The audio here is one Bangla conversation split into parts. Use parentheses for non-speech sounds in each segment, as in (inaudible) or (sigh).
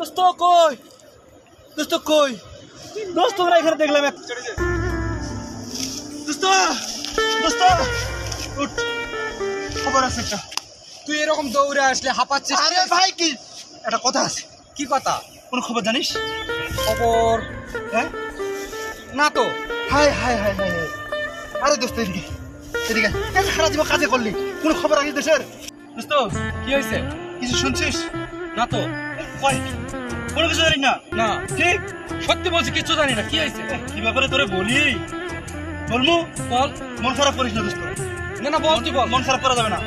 দোস্ত কই? দোস্ত কই? দোস্ত তোমরা এখানে দেখলাম দোস্ত দোস্ত উঠ। খবর আছে একটা। তুই এরকম দৌড়ে আসলে হাঁপাচ্ছিস আরে ভাই কি একটা কথা আছে। কি কথা? কোন খবর জানিস? খবর? হ্যাঁ? না তো। Hi hi hi hi. আরে দোস্ত এদিকে এদিকে। সারা জীবন কাজে করলি। কোন খবর আনিস দেশের? দোস্ত কি হয়েছে? কিছু শুনছিস? না তো। কোনো কিছু জানিস না? না। ঠিক সত্যি বলছি কিচ্ছু জানি না। কি হয়েছে? কি ব্যাপারে তোরে বলি? বলমু বল। মন খারাপ করিস না দোস্ত না না বল তুই বল। মন খারাপ করা যাবে না।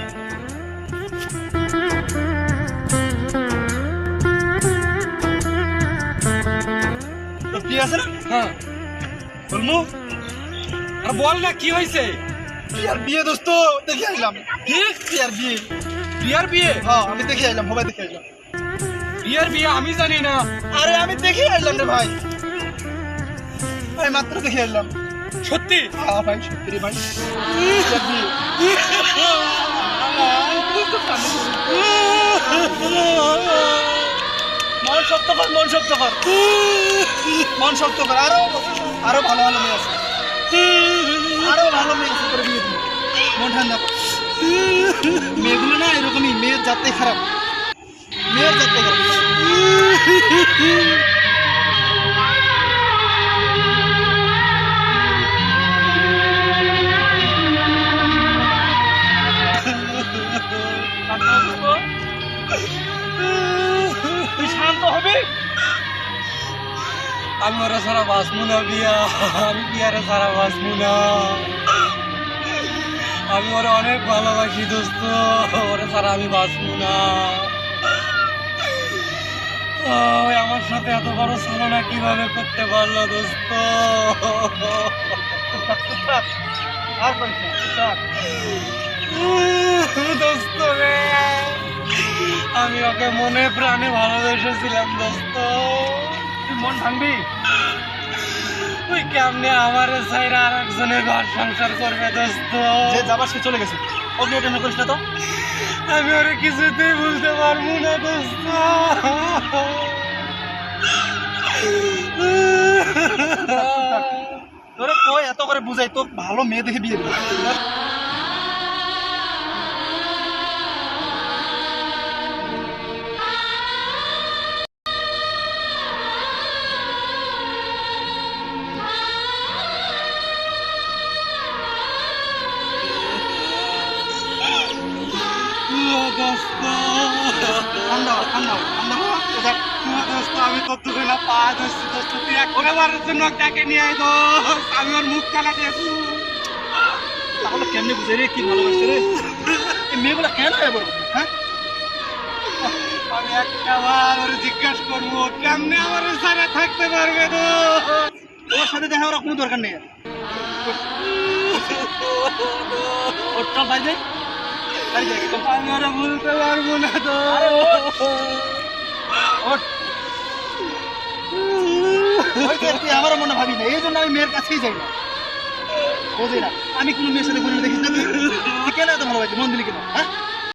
কি আছে না? হ্যাঁ। বলমু। আর বল না কি হয়েছে? আর বিয়ে দোস্ত? দেখে আসলাম কি? আর বিয়ে? বিয়ার বিয়ে? হ্যাঁ আমি দেখে আসলাম মোবাইল দেখে আসলাম বিয়ার বিয়ে আমি জানি না। আরে আমি দেখে আসলাম রে ভাই। ভাই মাত্র দেখে আসলাম। সত্যি? হ্যাঁ ভাই সত্যি রে ভাই? মন শক্ত কর মন শক্ত কর মন শক্ত কর আরও আরও ভালো ভালো মেয়ে আছে। আরও ভালো মেয়ে আছে করে বিয়ে মন ঠান্ডা মেয়েগুলো না এরকমই মেয়ের জাতে খারাপ। তুই শান্ত হবে? আমি ওরা সারা বাসমু না বিয়া। আমি বিয়ারে সারা বাসমু না। আমি ওরা অনেক ভালোবাসি দোস্ত। ওরা সারা আমি বাসমু না। আমার সাথে এত বড় সালনা কীভাবে করতে পারল দোস্ত? দোস্ত রে। ওকে মনে প্রাণে ভালোবেসেছিলাম দোস্ত। তুই মন ভাঙবি? তুই কেমনে আমার সাইরা আর একজনের ঘর সংসার করবে দোস্ত? যে যাবার সে চলে গেছে। অগ্নি টেনে করিস না তো? আমি ওরে কিছুতেই বুঝতে পারব না দোস্ত। তোরে কই এত করে বুঝাই? তো ভালো মেয়ে দেখে বিয়ে দিবি। (laughs) দোস্ত ঠান্ডা হ, ঠান্ডা হ, ঠান্ডা। দোস্ত আমি তো তুই না পা ধরছি দোস্ত তুই একবারের জন্য ডাকে নিয়ে আয় দোস্ত আমি ওর মুখ কালা দিয়েছি তাহলে কেমনে বুঝে কি ভালোবাসছে মেয়েগুলো কেন হ্যাঁ আমি একটা বার ওরে করব কেমনে আমার সারা থাকতে পারবে তো সাথে দেখা করার কোনো দরকার নেই ওর চল আমি ওরা বলতে পারব না তো। তুই আমারও মনে ভাবি না এই জন্য আমি মেয়ের কাছেই যাই না বোঝে না? আমি কোনো মেয়ের সাথে ঘুরে দেখিস না। কেন এত ভালোবাসি মন দিলি কেন? হ্যাঁ?